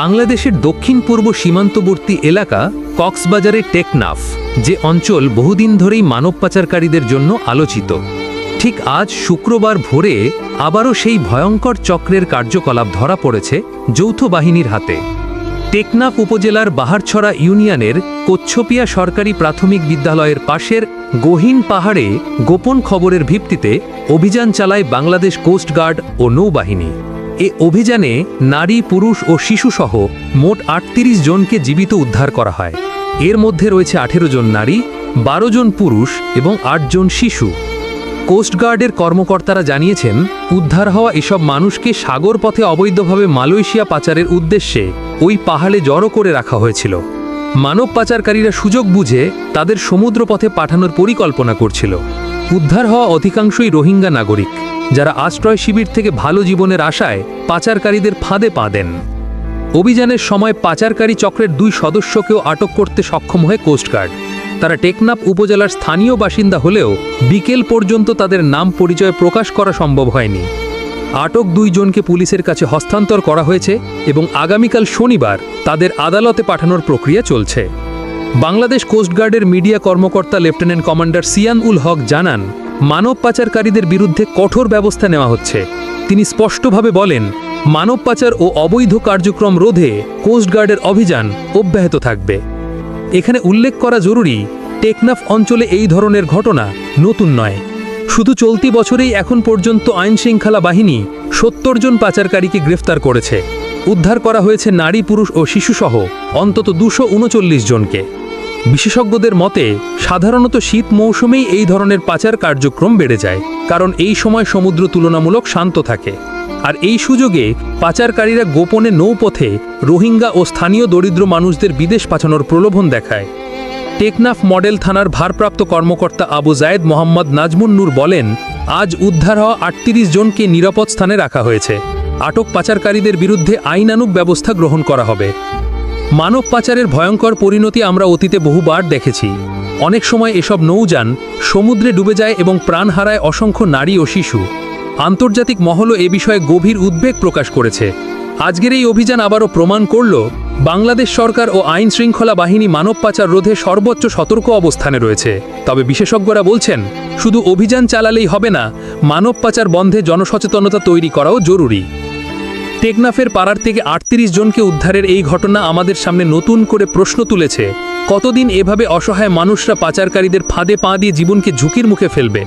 বাংলাদেশের দক্ষিণ পূর্ব সীমান্তবর্তী এলাকা কক্সবাজারের টেকনাফ, যে অঞ্চল বহুদিন ধরেই মানব পাচারকারীদের জন্য আলোচিত। ঠিক আজ শুক্রবার ভোরে আবারও সেই ভয়ঙ্কর চক্রের কার্যকলাপ ধরা পড়েছে যৌথ বাহিনীর হাতে। টেকনাফ উপজেলার বাহারছড়া ইউনিয়নের কচ্ছপিয়া সরকারি প্রাথমিক বিদ্যালয়ের পাশের গহীন পাহাড়ে গোপন খবরের ভিত্তিতে অভিযান চালায় বাংলাদেশ কোস্টগার্ড ও নৌবাহিনী। এ অভিযানে নারী, পুরুষ ও শিশুসহ মোট আটত্রিশ জনকে জীবিত উদ্ধার করা হয়। এর মধ্যে রয়েছে আঠেরো জন নারী, বারো জন পুরুষ এবং আটজন শিশু। কোস্টগার্ডের কর্মকর্তারা জানিয়েছেন, উদ্ধার হওয়া এসব মানুষকে সাগর পথে অবৈধভাবে মালয়েশিয়া পাচারের উদ্দেশ্যে ওই পাহাড়ে জড়ো করে রাখা হয়েছিল। মানব পাচারকারীরা সুযোগ বুঝে তাদের সমুদ্রপথে পাঠানোর পরিকল্পনা করছিল। উদ্ধার হওয়া অধিকাংশই রোহিঙ্গা নাগরিক। যারা আশ্রয় শিবির থেকে ভালো জীবনের আশায় পাচারকারীদের ফাঁদে পা দেন। অভিযানের সময় পাচারকারী চক্রের দুই সদস্যকেও আটক করতে সক্ষম হয় কোস্টগার্ড তারা টেকনাফ উপজেলার স্থানীয় বাসিন্দা হলেও বিকেল পর্যন্ত তাদের নাম পরিচয় প্রকাশ করা সম্ভব হয়নি। আটক দুইজনকে পুলিশের কাছে হস্তান্তর করা হয়েছে এবং আগামীকাল শনিবার তাদের আদালতে পাঠানোর প্রক্রিয়া চলছে। বাংলাদেশ কোস্টগার্ডের মিডিয়া কর্মকর্তা লেফটেন্যান্ট কমান্ডার সিয়ান উল হক জানান মানব পাচারকারীদের বিরুদ্ধে কঠোর ব্যবস্থা নেওয়া হচ্ছে। তিনি স্পষ্টভাবে বলেন, মানব পাচার ও অবৈধ কার্যক্রম রোধে কোস্টগার্ডের অভিযান অব্যাহত থাকবে। এখানে উল্লেখ করা জরুরি, টেকনাফ অঞ্চলে এই ধরনের ঘটনা নতুন নয়। শুধু চলতি বছরেই এখন পর্যন্ত আইন শৃঙ্খলা বাহিনী সত্তর জন পাচারকারীকে গ্রেফতার করেছে। উদ্ধার করা হয়েছে নারী, পুরুষ ও শিশুসহ অন্তত দুশো জনকে। বিশেষজ্ঞদের মতে, সাধারণত শীত মৌসুমেই এই ধরনের পাচার কার্যক্রম বেড়ে যায়, কারণ এই সময় সমুদ্র তুলনামূলক শান্ত থাকে। আর এই সুযোগে পাচারকারীরা গোপনে নৌপথে রোহিঙ্গা ও স্থানীয় দরিদ্র মানুষদের বিদেশ পাঠানোর প্রলোভন দেখায়। টেকনাফ মডেল থানার ভারপ্রাপ্ত কর্মকর্তা আবু জায়েদ মোহাম্মদ নাজমুন নূর বলেন, আজ উদ্ধার হওয়া আটত্রিশ জনকে নিরাপদ স্থানে রাখা হয়েছে। আটক পাচারকারীদের বিরুদ্ধে আইনানুগ ব্যবস্থা গ্রহণ করা হবে। মানব পাচারের ভয়ঙ্কর পরিণতি আমরা অতীতে বহুবার দেখেছি। অনেক সময় এসব নৌযান সমুদ্রে ডুবে যায় এবং প্রাণ হারায় অসংখ্য নারী ও শিশু। আন্তর্জাতিক মহলও এ বিষয়ে গভীর উদ্বেগ প্রকাশ করেছে। আজকের এই অভিযান আবারও প্রমাণ করল, বাংলাদেশ সরকার ও আইন শৃঙ্খলা বাহিনী মানব পাচার রোধে সর্বোচ্চ সতর্ক অবস্থানে রয়েছে। তবে বিশেষজ্ঞরা বলছেন, শুধু অভিযান চালালেই হবে না, মানব পাচার বন্ধে জনসচেতনতা তৈরি করাও জরুরি। টেকনাফের পাড়ার থেকে আটত্রিশ জনকে উদ্ধারের এই ঘটনা আমাদের সামনে নতুন করে প্রশ্ন তুলেছে। কতদিন এভাবে অসহায় মানুষরা পাচারকারীদের ফাঁদে পা দিয়ে জীবনকে ঝুঁকির মুখে ফেলবে?